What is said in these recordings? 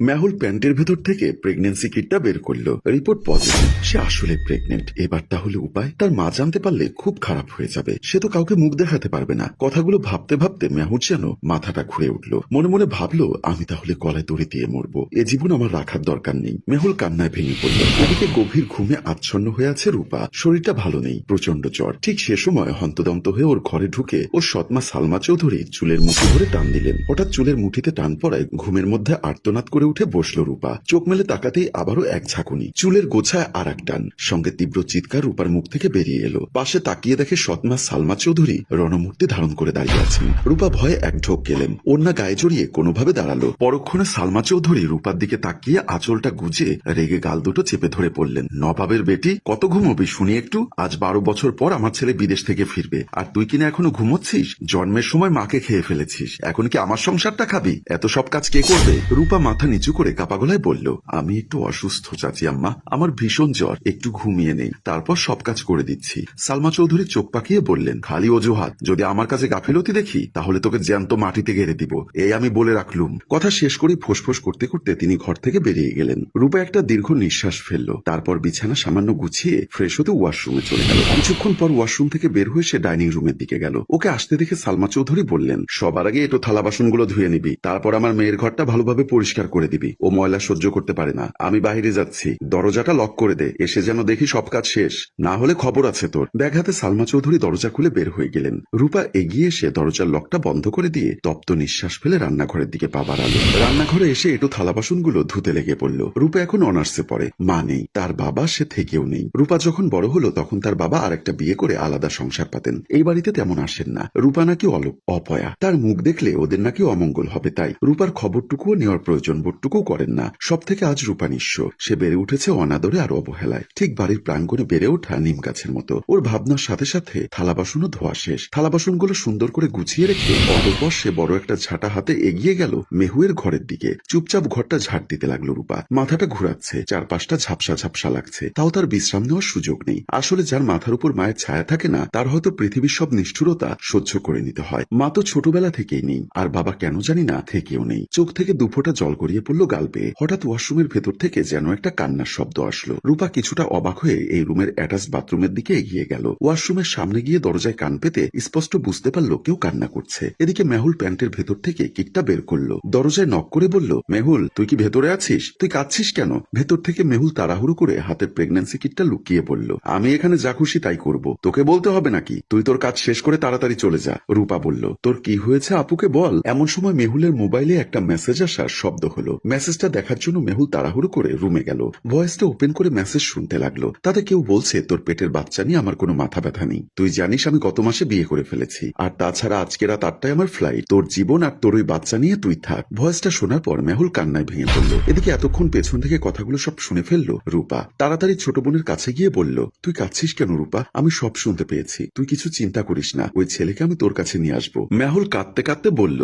মেহুল প্যান্টের ভেতর থেকে প্রেগনেন্সি কিটটা বের করল। রিপোর্ট পজিটিভ সে আসলে প্রেগনেন্ট এবার তাহলে উপায়, তার মা জানতে পারলে খুব খারাপ হয়ে যাবে। সে তো কাউকে মুখ দেখাতে পারবে না। কথাগুলো ভাবতে ভাবতে মেহুর যেন মাথাটা ঘুরে উঠল। মনে মনে ভাবলো, আমি তাহলে গলায় দড়ি দিয়ে মরবো। এ জীবন আমার রাখার দরকার নেই। মেহুল কান্নায় ভেঙে পড়ল। এদিকে গভীর ঘুমে আচ্ছন্ন হয়ে আছে রূপা। শরীরটা ভালো নেই প্রচণ্ড জ্বর। ঠিক সে সময় হন্তদন্ত হয়ে ওর ঘরে ঢুকে ওর সৎমা সালমা চৌধুরী চুলের মুঠি ধরে টান দিলেন। হঠাৎ চুলের মুঠিতে টান পড়ায় ঘুমের মধ্যে আর্তনাদ করে উঠে বসল রূপা। চোখ মেলে তাকাতেই আবারও এক ঝাঁকুনি। চুলের গোছায় আর এক টান। সঙ্গে তীব্র চিৎকার রূপার মুখ থেকে বেরিয়ে এলো। পাশে তাকিয়ে দেখে সৎমা সালমা চৌধুরী রণমূর্তি ধারণ করে দাঁড়িয়ে আছেন। রূপা ভয়ে এক ঢোক গেলেন। ওন্না গায়ে জড়িয়ে কোনোভাবে দাঁড়াল। পরক্ষণে সালমা চৌধুরী রূপার দিকে তাকিয়ে আঁচলটা গুজে রেগে গাল দুটো চেপে ধরে পড়লেন। নবাবের বেটি, কত ঘুমোবি শুনি একটু? আজ বারো বছর পর আমার ছেলে বিদেশ থেকে ফিরবে। আর তুই কিনা এখনও ঘুমোচ্ছিস? জন্মের সময় মাকে খেয়ে ফেলেছিস। এখন কি আমার সংসারটা খাবি? এত সব কাজ কে করবে? রূপা মাথা নিচু করে কাপা গলায় বলল, আমি একটু অসুস্থ চাচি আম্মা। আমার ভীষণ জ্বর। একটু ঘুমিয়ে নেই তারপর সব কাজ করে দিচ্ছি। সালমা চৌধুরী চোখ পাকিয়ে বললেন, খালি অজুহাত। যদি আমার কাছে গাফিলতি দেখি, তাহলে তোকে জ্যান্ত মাটিতে গেড়ে দিব। এই আমি বলে রাখলুম। কথা শেষ করে ফোসফোস করতে করতে তিনি ঘর থেকে বেরিয়ে গেলেন। রূপা একটা দীর্ঘ নিঃশ্বাস ফেলল। তারপর বিছানা সামান্য গুছিয়ে ফ্রেশ হতে ওয়াশরুমে চলে গেল। কিছুক্ষণ পর ওয়াশরুম থেকে বের হয়ে সে ডাইনিং রুমের দিকে গেল। ওকে আসতে দেখে সালমা চৌধুরী বললেন, সবার আগে একটু থালা বাসনগুলো ধুয়ে নিবি। তারপর আমার মেয়ের ঘরটা ভালোভাবে পরিষ্কার করে দিবি। ও ময়লা সহ্য করতে পারে না। আমি বাইরে যাচ্ছি। দরজাটা লক করে দে। এসে যেন দেখি সব কাজ শেষ। না হলে খবর আছে তোর। ব্যাগ হাতে সালমা চৌধুরী দরজা খুলে বের হয়ে গেলেন। রূপা এগিয়ে এসে দরজার লকটা বন্ধ করে দিয়ে তপ্ত নিঃশ্বাস ফেলে রান্নাঘরের দিকে পা বাড়ালো। রান্নাঘরে এসে একটু থালা বাসনগুলো ধুতে লেগে পড়ল। রূপা এখন অনার্সে পড়ে। মা নেই। তার বাবা সে থেকেও নেই। রূপা যখন বড় হলো, তখন তার বাবা আর একটা বিয়ে করে আলাদা সংসার পাতেন। এই বাড়িতে তেমন আসেন না। রূপা নাকি অপয়া। তার মুখ দেখলে ওদের নাকি অমঙ্গল হবে তাই। রূপার খবরটুকুও নেওয়ার প্রয়োজন বোধটুকু করেন না। সব থেকে আজ রূপা নিঃস্ব। সে বেড়ে উঠেছে অনাদরে আর অবহেলায়। ঠিক বাড়ির প্রাঙ্গণে বেড়ে ওঠা নিম গাছের মতো। ওর ভাবনার সাথে সাথে থালা বাসনও ধোয়া শেষ। থালা বাসনগুলো সুন্দর করে গুছিয়ে রেখে অতঃপর সে বড় একটা ঝাঁটা হাতে এগিয়ে গেল মেহুয়ের ঘরের দিকে। চুপচাপ ঘরটা ঝাড় দিতে লাগল রূপা। মাথাটা ঘুরাচ্ছে। চারপাশটা ঝাপসা ঝাপসা লাগছে। তাও তার বিশ্রাম নেওয়ার সুযোগ নেই। আসলে যার মাথার উপর মায়ের ছায়া থাকে না, তার হয়তো পৃথিবীর সব নিষ্ঠুরতা সহ্য করে নিতে হয়। মা তো ছোটবেলা থেকেই নেই। আর বাবা কেন জানি না, থেকেও নেই। চোখ থেকে দুফোটা জল গড়িয়ে পড়ল গাল পেয়ে হঠাৎ ওয়াশরুমের ভেতর থেকে যেন একটা কান্নার শব্দ আসলো। রূপা কিছুটা অবাক হয়ে এই রুমের অ্যাটাচ বাথরুমের দিকে এগিয়ে গেল। ওয়াশরুমের সামনে গিয়ে দরজায় কান পেতে স্পষ্ট বুঝতে পারল কেউ কান্না করছে। এদিকে মেহুল প্যান্টের ভেতর থেকে কিকটা বের করল। দরজায় নক করে বলল, মেহুল, তুই কি ভেতরে আছিস? তুই কাঁদছিস কেন? ভেতর থেকে মেহুল তাড়াহুড়ো করে হাতের প্রেগন্যান্সি কিটটা লুকিয়ে বলল আমি এখানে যা খুশি তাই করব। তোকে বলতে হবে নাকি? তুই তোর কাজ শেষ করে তাড়াতাড়ি চলে যা। রূপা বলল, তোর কি হয়েছে? আপুকে বল। এমন সময় মেহুলের মোবাইলে একটা মেসেজ আসার শব্দ হলো। মেসেজটা দেখার জন্য মেহুল তাড়াহুড়ো করে রুমে গেল। ভয়েসটা ওপেন করে মেসেজ শুনতে লাগল। তাতে কেউ বলছে, তোর পেটের বাচ্চা নিয়ে আমার কোনো মাথা ব্যথা নেই। তুই জানিস আমি গত মাসে বিয়ে করে ফেলেছি। আর তাছাড়া আজকে রাত আটটায় আমার ফ্লাইট তোর জীবন আর তোর ওই বাচ্চা নিয়ে তুই থাক। ভয়েসটা শোনার পর মেহুল কান্নায় ভেঙে পড়ল। এদিকে এতক্ষণ পেছন থেকে কথাগুলো সব শুনে ফেলল রূপা। তাড়াতাড়ি ছোট বোনের কাছে গিয়ে বলল, তুই কাঁদছিস কেন রূপা? আমি সব শুনতে পেয়েছি। তুই কিছু চিন্তা করিস না। ওই ছেলেকে আমি তোর কাছে নিয়ে আসব। মেহুল কাঁদতে কাঁদতে বলল,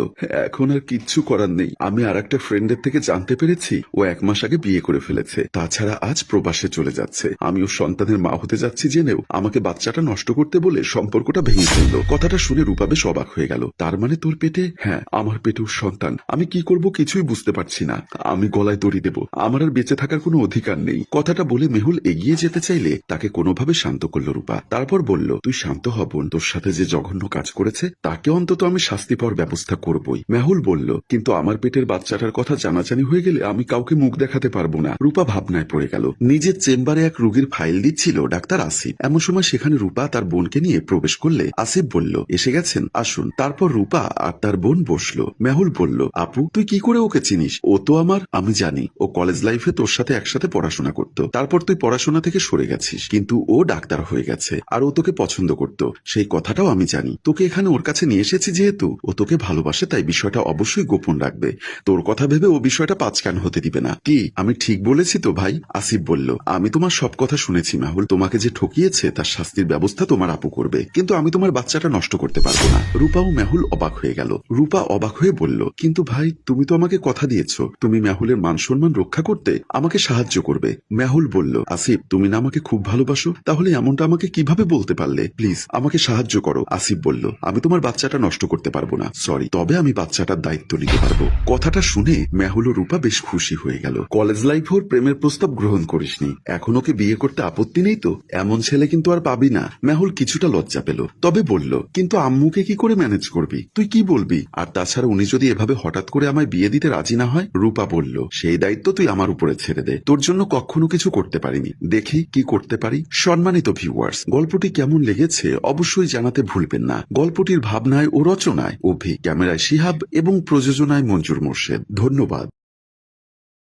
এখন আর কিচ্ছু করার নেই। আমি আর একটা ফ্রেন্ডের থেকে জানতে পেরেছি। ও এক মাস আগে বিয়ে করে ফেলেছে। তাছাড়া আজ প্রবাসে চলে যাচ্ছে। আমি ওর সন্তানের মা হতে যাচ্ছি জেনেও আমাকে বাচ্চাটা নষ্ট করতে বলে সম্পর্কটা ভেঙে ফেলল। কথাটা শুনে রূপা বেশ অবাক হয়ে গেল। তার মানে তোর পেটে? হ্যাঁ আমার পেটে ওর সন্তান। আমি কি করব কিছুই বুঝতে পারছি না। আমি গলায় দড়ি দেব। আমার আর বেঁচে থাকার কোনো অধিকার নেই। কথাটা বলে মেহুল এগিয়ে যেতে চাইলে তাকে কোনোভাবে শান্ত করল রূপা। তারপর বলল, তুই শান্ত হব তোর সাথে যে জঘন্য কাজ করেছে, তাকে অন্তত আমি শাস্তি পাওয়ার ব্যবস্থা করবই। মেহুল বলল, কিন্তু আমার পেটের বাচ্চাটার কথা জানাজানি হয়ে গেলে আমি কাউকে মুখ দেখাতে পারব না। রূপা ভাবনায় পড়ে গেল। নিজের চেম্বারে এক রুগীর ফাইল দিচ্ছিল ডাক্তার আসিফ। এমন সময় সেখানে রূপা তার বোনকে নিয়ে প্রবেশ করলে আসিফ বলল, এসে গেছেন, আসুন। তারপর রূপা আর তার বোন বসল। মেহুল বলল, আপু, তুই কি করে ওকে চিনিস? ও তো আমার, আমি জানি। ও কলেজ লাইফে তোর সাথে একসাথে পড়াশোনা করত। তারপর তুই পড়াশোনা থেকে সরে গেছিস। কিন্তু ও ডাক্তার হয়ে গেছে আর ও তোকে পছন্দ করত। সেই কথাটাও আমি জানি। তোকে এখানে ওর কাছে নিয়ে এসেছি যেহেতু ও তোকে ভালোবাসে, তাই বিষয়টা অবশ্যই গোপন রাখবে। তোর কথা ভেবে ও বিষয়টা পাঁচকান হতে দিবে না? কি, আমি ঠিক বলেছি তো ভাই? আসিফ বলল, আমি তোমার সব কথা শুনেছি মাহুল। তোমাকে যে ঠকিয়েছে, তার শাস্তির ব্যবস্থা তোমার আপু করবে। কিন্তু আমি তোমার বাচ্চাটা নষ্ট করতে পারব না। রূপা ও মেহুল অবাক হয়ে গেল। রূপা অবাক হয়ে বলল, কিন্তু ভাই, তুমি তো আমাকে কথা দিয়েছ। তুমি মেহুলের মান সম্মান রক্ষা করতে আমাকে সাহায্য করবে। মেহুল বলল, আসিফ, তুমি না আমাকে খুব ভালোবাসো? তাহলে এমনটা আমাকে কীভাবে বলতে পারলে? প্লিজ, আমাকে সাহায্য করো, আসিফ বলল। আমি তোমার বাচ্চাটা নষ্ট করতে পারব না। সরি, তবে আমি বাচ্চাটার দায়িত্ব নিতে পারব। কথাটা শুনে মেহুল হলো রূপা বেশ খুশি হয়ে গেল। কলেজ লাইফ ওর প্রেমের প্রস্তাব গ্রহণ করিসনি। এখন ওকে বিয়ে করতে আপত্তি নেই তো? এমন ছেলে কিন্তু আর পাবি না। মেহুল কিছুটা লজ্জা পেল। তবে বলল, কিন্তু আম্মুকে কি করে ম্যানেজ করবি? তুই কি বলবি? আর তাছাড়া উনি যদি এভাবে হঠাৎ করে আমায় বিয়ে দিতে রাজি না হয়, রূপা বলল, সেই দায়িত্ব তুই আমার উপরে ছেড়ে দে। তোর জন্য কখনো কিছু করতে পারিনি। দেখি কি করতে পারি? সম্মানিত ভিউয়ার্স গল্পটি কেমন লেগেছে অবশ্যই জানাতে ভুলবেন না। গল্পটির ভাবনায় ও রচনায় অভি, ক্যামেরায় শিহাব এবং প্রযোজনায় মঞ্জুর মোর্শেদ। ধন্যবাদ।